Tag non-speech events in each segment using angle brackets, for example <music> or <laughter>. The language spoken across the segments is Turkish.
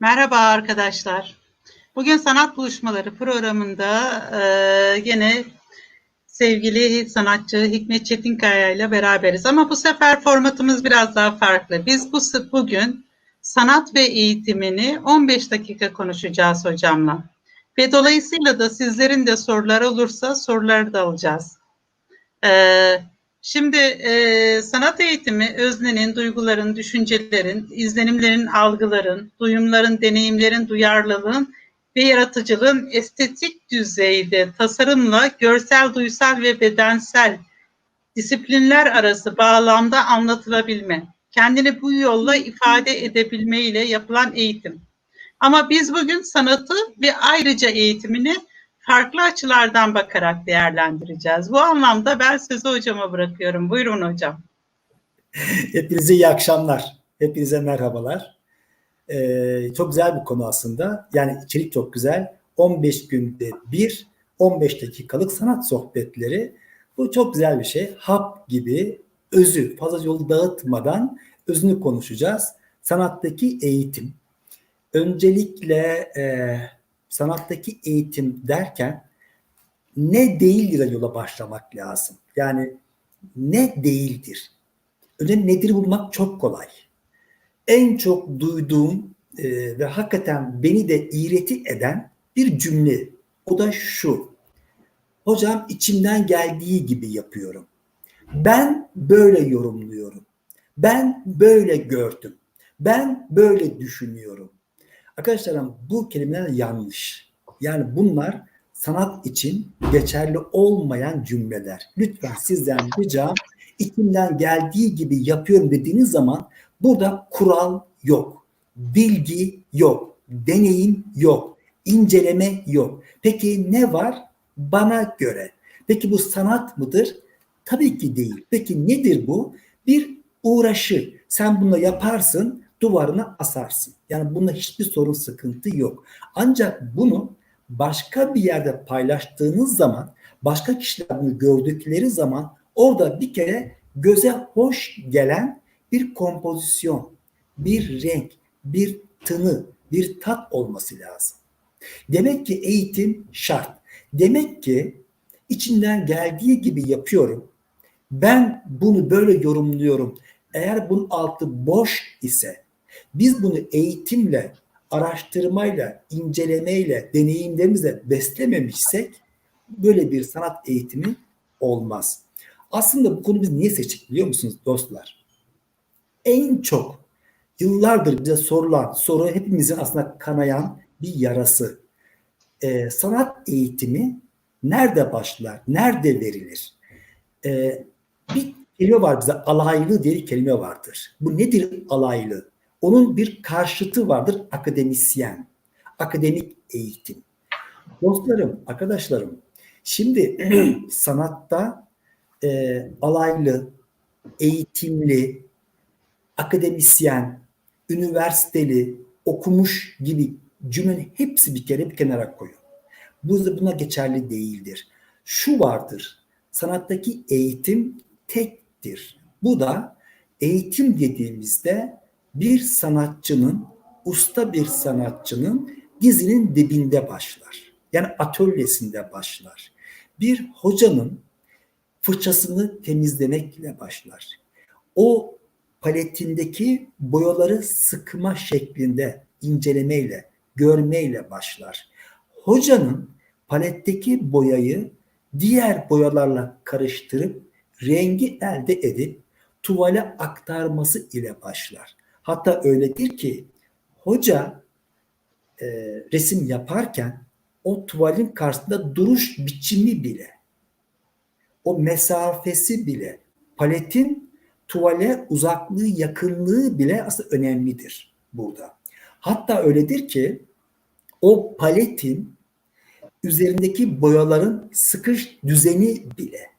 Merhaba arkadaşlar. Bugün Sanat Buluşmaları programında e, yine sevgili sanatçı Hikmet Çetinkaya ile beraberiz. Ama bu sefer formatımız biraz daha farklı. Biz bu bugün sanat ve eğitimini 15 dakika konuşacağız hocamla. Ve dolayısıyla da sizlerin de soruları olursa soruları da alacağız. Ee, şimdi e, sanat eğitimi öznenin, duyguların, düşüncelerin, izlenimlerin, algıların, duyumların, deneyimlerin, duyarlılığın ve yaratıcılığın estetik düzeyde tasarımla görsel, duysal ve bedensel disiplinler arası bağlamda anlatılabilme, kendini bu yolla ifade edebilme ile yapılan eğitim. Ama biz bugün sanatı ve ayrıca eğitimini farklı açılardan bakarak değerlendireceğiz. Bu anlamda ben sözü hocama bırakıyorum. Buyurun hocam. Hepinize iyi akşamlar. Hepinize merhabalar. Ee, çok güzel bir konu aslında. Yani içerik çok güzel. 15 günde bir 15 dakikalık sanat sohbetleri. Bu çok güzel bir şey. Hap gibi özü fazla yolu dağıtmadan özünü konuşacağız. Sanattaki eğitim. Öncelikle e, sanattaki eğitim derken ne değildir yola başlamak lazım. Yani ne değildir? Önce nedir bulmak çok kolay. En çok duyduğum e, ve hakikaten beni de iğreti eden bir cümle. O da şu. Hocam içimden geldiği gibi yapıyorum. Ben böyle yorumluyorum. Ben böyle gördüm. Ben böyle düşünüyorum. Arkadaşlarım bu kelimeler yanlış. Yani bunlar sanat için geçerli olmayan cümleler. Lütfen sizden ricam içimden geldiği gibi yapıyorum dediğiniz zaman burada kural yok. Bilgi yok. Deneyim yok. inceleme yok. Peki ne var? Bana göre. Peki bu sanat mıdır? Tabii ki değil. Peki nedir bu? Bir uğraşı. Sen bunu yaparsın duvarına asarsın. Yani bunda hiçbir sorun sıkıntı yok. Ancak bunu başka bir yerde paylaştığınız zaman başka kişiler bunu gördükleri zaman orada bir kere göze hoş gelen bir kompozisyon, bir renk, bir tını, bir tat olması lazım. Demek ki eğitim şart. Demek ki içinden geldiği gibi yapıyorum. Ben bunu böyle yorumluyorum. Eğer bunun altı boş ise biz bunu eğitimle, araştırmayla, incelemeyle, deneyimlerimizle beslememişsek böyle bir sanat eğitimi olmaz. Aslında bu konu biz niye seçtik biliyor musunuz dostlar? En çok yıllardır bize sorulan soru hepimizin aslında kanayan bir yarası. Ee, sanat eğitimi nerede başlar, nerede verilir? Ee, bir kelime var bize alaylı diye bir kelime vardır. Bu nedir alaylı? Onun bir karşıtı vardır akademisyen, akademik eğitim. Dostlarım, arkadaşlarım, şimdi <clears throat> sanatta e, alaylı, eğitimli, akademisyen, üniversiteli, okumuş gibi cümlenin hepsi bir kere bir kenara koyun. Bu da buna geçerli değildir. Şu vardır, sanattaki eğitim tektir. Bu da eğitim dediğimizde bir sanatçının, usta bir sanatçının dizinin dibinde başlar. Yani atölyesinde başlar. Bir hocanın fırçasını temizlemekle başlar. O paletindeki boyaları sıkma şeklinde incelemeyle, görmeyle başlar. Hocanın paletteki boyayı diğer boyalarla karıştırıp rengi elde edip tuvale aktarması ile başlar. Hatta öyledir ki hoca e, resim yaparken o tuvalin karşısında duruş biçimi bile, o mesafesi bile, paletin tuvale uzaklığı, yakınlığı bile aslında önemlidir burada. Hatta öyledir ki o paletin üzerindeki boyaların sıkış düzeni bile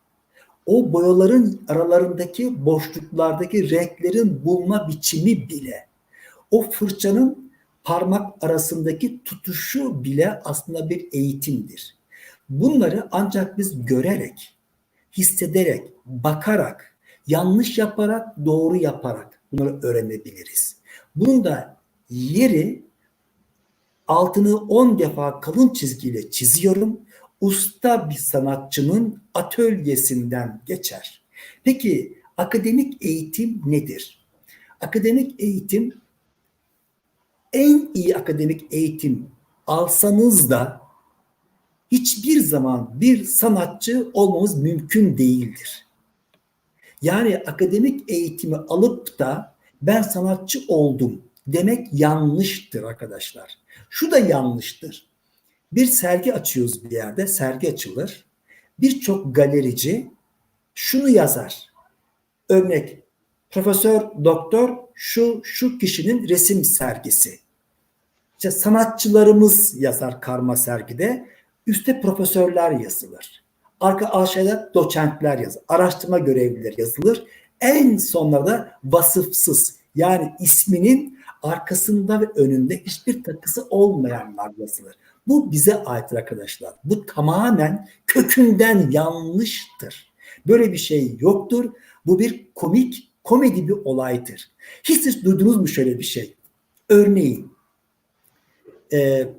o boyaların aralarındaki boşluklardaki renklerin bulma biçimi bile, o fırçanın parmak arasındaki tutuşu bile aslında bir eğitimdir. Bunları ancak biz görerek, hissederek, bakarak, yanlış yaparak, doğru yaparak bunları öğrenebiliriz. Bunun da yeri altını 10 defa kalın çizgiyle çiziyorum. Usta bir sanatçının atölyesinden geçer. Peki akademik eğitim nedir? Akademik eğitim en iyi akademik eğitim alsanız da hiçbir zaman bir sanatçı olmamız mümkün değildir. Yani akademik eğitimi alıp da ben sanatçı oldum demek yanlıştır arkadaşlar. Şu da yanlıştır. Bir sergi açıyoruz bir yerde, sergi açılır. Birçok galerici şunu yazar. Örnek, profesör, doktor şu şu kişinin resim sergisi. İşte sanatçılarımız yazar karma sergide. Üste profesörler yazılır. Arka aşağıda doçentler yazılır. Araştırma görevlileri yazılır. En sonlarda da vasıfsız yani isminin arkasında ve önünde hiçbir takısı olmayanlar yazılır. Bu bize ait arkadaşlar. Bu tamamen kökünden yanlıştır. Böyle bir şey yoktur. Bu bir komik, komedi bir olaydır. Hiç, hiç duydunuz mu şöyle bir şey? Örneğin e,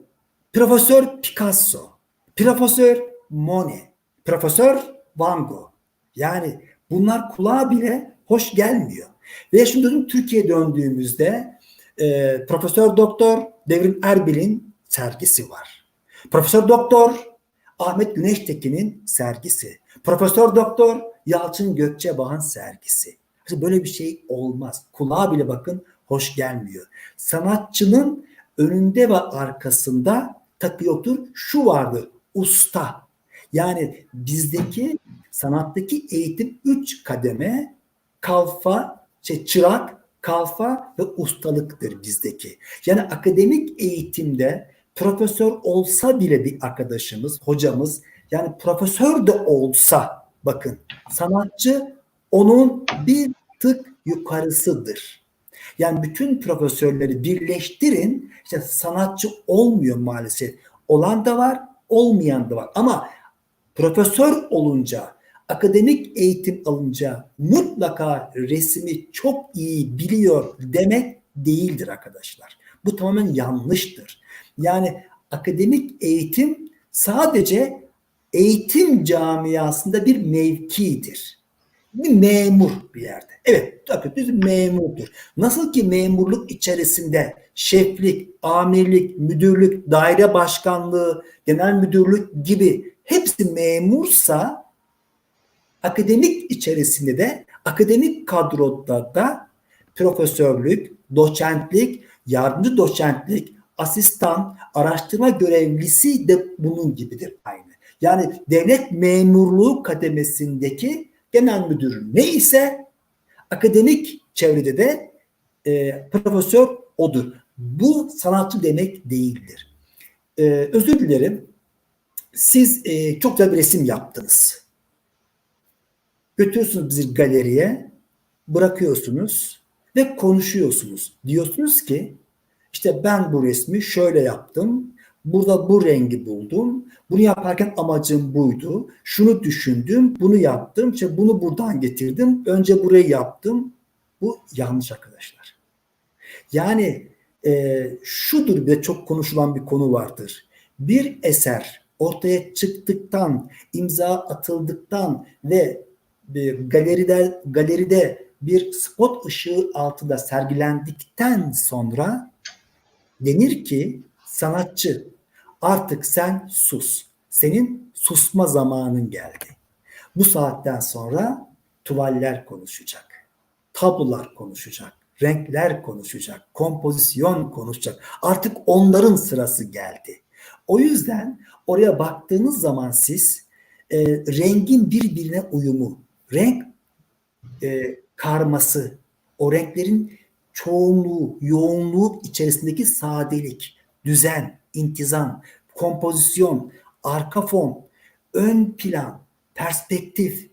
Profesör Picasso, Profesör Monet, Profesör Van Gogh. Yani bunlar kulağa bile hoş gelmiyor. Ve şimdi dedim Türkiye'ye döndüğümüzde e, Profesör Doktor Devrim Erbil'in sergisi var. Profesör Doktor Ahmet Güneştekin'in sergisi. Profesör Doktor Yalçın Gökçebağ'ın sergisi. Böyle bir şey olmaz. Kulağa bile bakın hoş gelmiyor. Sanatçının önünde ve arkasında takı yoktur. Şu vardır. Usta. Yani bizdeki sanattaki eğitim üç kademe kalfa, şey, çırak, kalfa ve ustalıktır bizdeki. Yani akademik eğitimde profesör olsa bile bir arkadaşımız, hocamız yani profesör de olsa bakın sanatçı onun bir tık yukarısıdır. Yani bütün profesörleri birleştirin işte sanatçı olmuyor maalesef. Olan da var, olmayan da var. Ama profesör olunca, akademik eğitim alınca mutlaka resmi çok iyi biliyor demek değildir arkadaşlar. Bu tamamen yanlıştır. Yani akademik eğitim sadece eğitim camiasında bir mevkidir. Bir memur bir yerde. Evet, tabii düz memurdur. Nasıl ki memurluk içerisinde şeflik, amirlik, müdürlük, daire başkanlığı, genel müdürlük gibi hepsi memursa akademik içerisinde de akademik kadroda da profesörlük, doçentlik, yardımcı doçentlik, asistan, araştırma görevlisi de bunun gibidir aynı. Yani devlet memurluğu kademesindeki genel müdür ne ise akademik çevrede de e, profesör odur. Bu sanatçı demek değildir. E, özür dilerim. Siz e, çok güzel bir resim yaptınız. Götürüyorsunuz bizi galeriye, bırakıyorsunuz ve konuşuyorsunuz. Diyorsunuz ki işte ben bu resmi şöyle yaptım. Burada bu rengi buldum. Bunu yaparken amacım buydu. Şunu düşündüm, bunu yaptım. İşte bunu buradan getirdim. Önce burayı yaptım. Bu yanlış arkadaşlar. Yani e, şudur bir çok konuşulan bir konu vardır. Bir eser ortaya çıktıktan, imza atıldıktan ve e, galeride galeride bir spot ışığı altında sergilendikten sonra denir ki sanatçı artık sen sus. Senin susma zamanın geldi. Bu saatten sonra tuvaller konuşacak. Tablolar konuşacak. Renkler konuşacak. Kompozisyon konuşacak. Artık onların sırası geldi. O yüzden oraya baktığınız zaman siz e, rengin birbirine uyumu, renk e, karması, o renklerin çoğunluğu, yoğunluğu içerisindeki sadelik, düzen, intizam, kompozisyon, arka fon, ön plan, perspektif,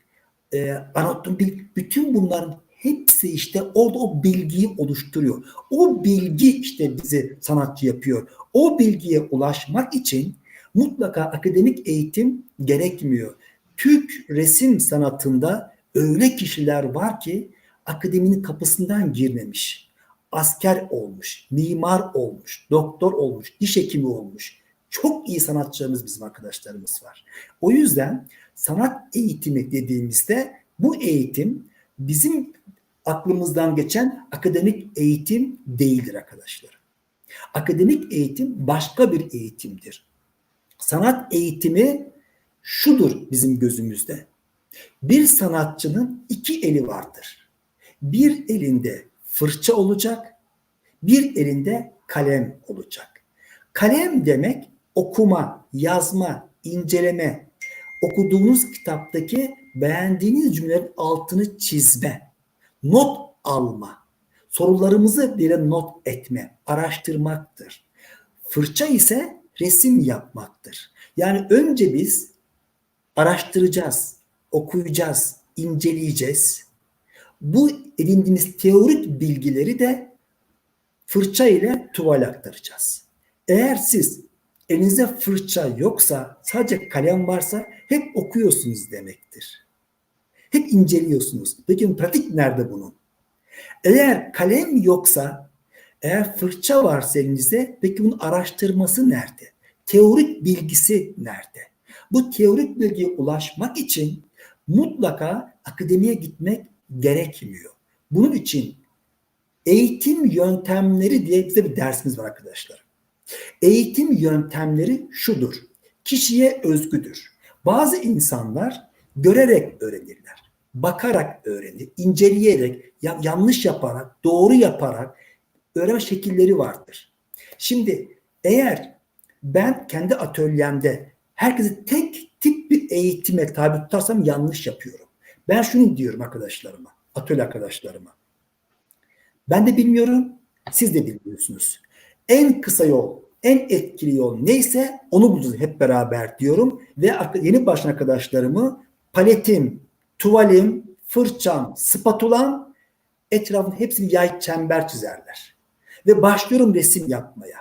e, anatomik bütün bunların hepsi işte orada o bilgiyi oluşturuyor. O bilgi işte bizi sanatçı yapıyor. O bilgiye ulaşmak için mutlaka akademik eğitim gerekmiyor. Türk resim sanatında öyle kişiler var ki akademinin kapısından girmemiş. asker olmuş, mimar olmuş, doktor olmuş, diş hekimi olmuş. Çok iyi sanatçılarımız bizim arkadaşlarımız var. O yüzden sanat eğitimi dediğimizde bu eğitim bizim aklımızdan geçen akademik eğitim değildir arkadaşlar. Akademik eğitim başka bir eğitimdir. Sanat eğitimi şudur bizim gözümüzde. Bir sanatçının iki eli vardır. Bir elinde fırça olacak, bir elinde kalem olacak. Kalem demek okuma, yazma, inceleme, okuduğunuz kitaptaki beğendiğiniz cümlelerin altını çizme, not alma, sorularımızı bir not etme, araştırmaktır. Fırça ise resim yapmaktır. Yani önce biz araştıracağız, okuyacağız, inceleyeceğiz. Bu edindiğimiz teorik bilgileri de fırça ile tuval aktaracağız. Eğer siz elinizde fırça yoksa, sadece kalem varsa hep okuyorsunuz demektir. Hep inceliyorsunuz. Peki pratik nerede bunun? Eğer kalem yoksa, eğer fırça varsa elinizde, peki bunun araştırması nerede? Teorik bilgisi nerede? Bu teorik bilgiye ulaşmak için mutlaka akademiye gitmek gerekmiyor. Bunun için eğitim yöntemleri diye bize bir dersimiz var arkadaşlar. Eğitim yöntemleri şudur. Kişiye özgüdür. Bazı insanlar görerek öğrenirler. Bakarak öğrenir, inceleyerek, ya- yanlış yaparak, doğru yaparak öğrenme şekilleri vardır. Şimdi eğer ben kendi atölyemde herkesi tek eğitime tabi tutarsam yanlış yapıyorum. Ben şunu diyorum arkadaşlarıma, atölye arkadaşlarıma. Ben de bilmiyorum, siz de bilmiyorsunuz. En kısa yol, en etkili yol neyse onu bulacağız hep beraber diyorum. Ve yeni başlayan arkadaşlarımı paletim, tuvalim, fırçam, spatulam etrafın hepsini yay çember çizerler. Ve başlıyorum resim yapmaya.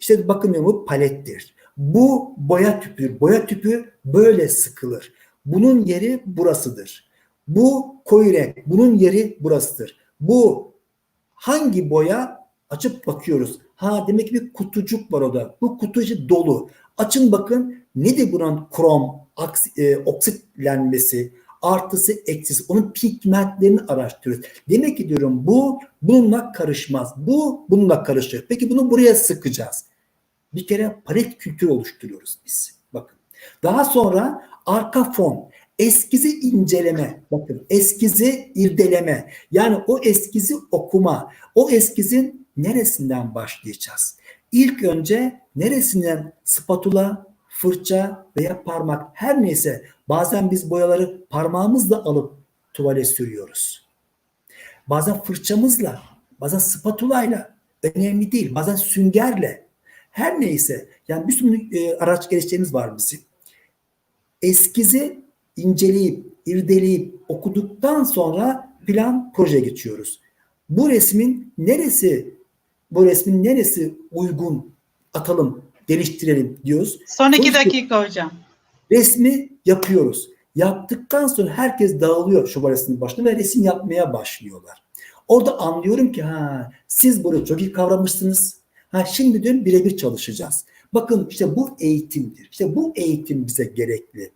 İşte bakın bu palettir. Bu boya tüpü. Boya tüpü böyle sıkılır. Bunun yeri burasıdır. Bu koyu renk. Bunun yeri burasıdır. Bu hangi boya? Açıp bakıyoruz. Ha demek ki bir kutucuk var orada. Bu kutu içi dolu. Açın bakın nedir bunun krom, aks- e, oksitlenmesi, artısı, eksisi. Onun pigmentlerini araştırıyoruz. Demek ki diyorum bu bununla karışmaz. Bu bununla karışır. Peki bunu buraya sıkacağız. Bir kere palet kültürü oluşturuyoruz biz. Bakın. Daha sonra arka fon, eskizi inceleme. Bakın eskizi irdeleme. Yani o eskizi okuma. O eskizin neresinden başlayacağız? İlk önce neresinden spatula, fırça veya parmak her neyse bazen biz boyaları parmağımızla alıp tuvale sürüyoruz. Bazen fırçamızla, bazen spatulayla önemli değil. Bazen süngerle. Her neyse yani bir sürü e, araç geliştirmemiz var bizim. Eskizi inceleyip, irdeleyip okuduktan sonra plan proje geçiyoruz. Bu resmin neresi bu resmin neresi uygun atalım, geliştirelim diyoruz. Son iki dakika hocam. resmi yapıyoruz. Yaptıktan sonra herkes dağılıyor şövalyesinin başına ve resim yapmaya başlıyorlar. Orada anlıyorum ki ha siz bunu çok iyi kavramışsınız. Ha şimdi diyorum birebir çalışacağız. Bakın işte bu eğitimdir. İşte bu eğitim bize gerekli.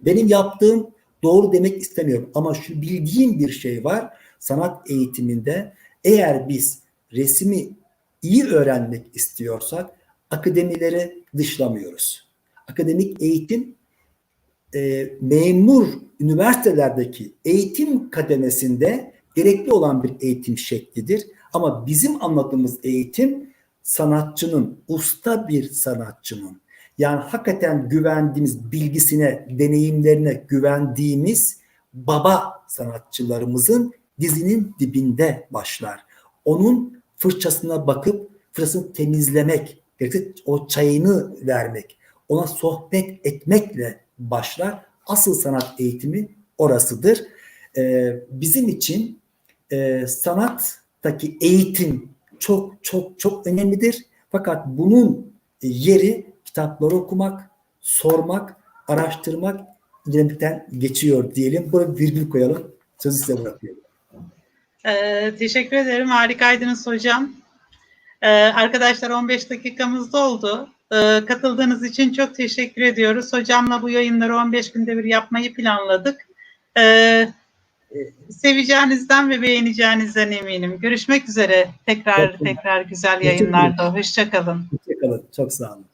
Benim yaptığım doğru demek istemiyorum ama şu bildiğim bir şey var. Sanat eğitiminde eğer biz resmi iyi öğrenmek istiyorsak akademileri dışlamıyoruz. Akademik eğitim e, memur üniversitelerdeki eğitim kademesinde gerekli olan bir eğitim şeklidir. Ama bizim anladığımız eğitim sanatçının, usta bir sanatçının yani hakikaten güvendiğimiz bilgisine, deneyimlerine güvendiğimiz baba sanatçılarımızın dizinin dibinde başlar. Onun fırçasına bakıp fırçasını temizlemek, gerekirse o çayını vermek, ona sohbet etmekle başlar. Asıl sanat eğitimi orasıdır. Ee, bizim için e, sanattaki eğitim çok çok çok önemlidir. Fakat bunun yeri kitapları okumak, sormak, araştırmak, incelemekten geçiyor diyelim. Buraya virgül koyalım. Sözü size bırakıyorum. Ee, teşekkür ederim. Harikaydınız hocam. Ee, arkadaşlar 15 dakikamız doldu. Ee, katıldığınız için çok teşekkür ediyoruz. Hocamla bu yayınları 15 günde bir yapmayı planladık. Ee, seveceğinizden ve beğeneceğinizden eminim. Görüşmek üzere. Tekrar tekrar güzel yayınlarda. Hoşçakalın. Hoşçakalın. Çok sağ olun.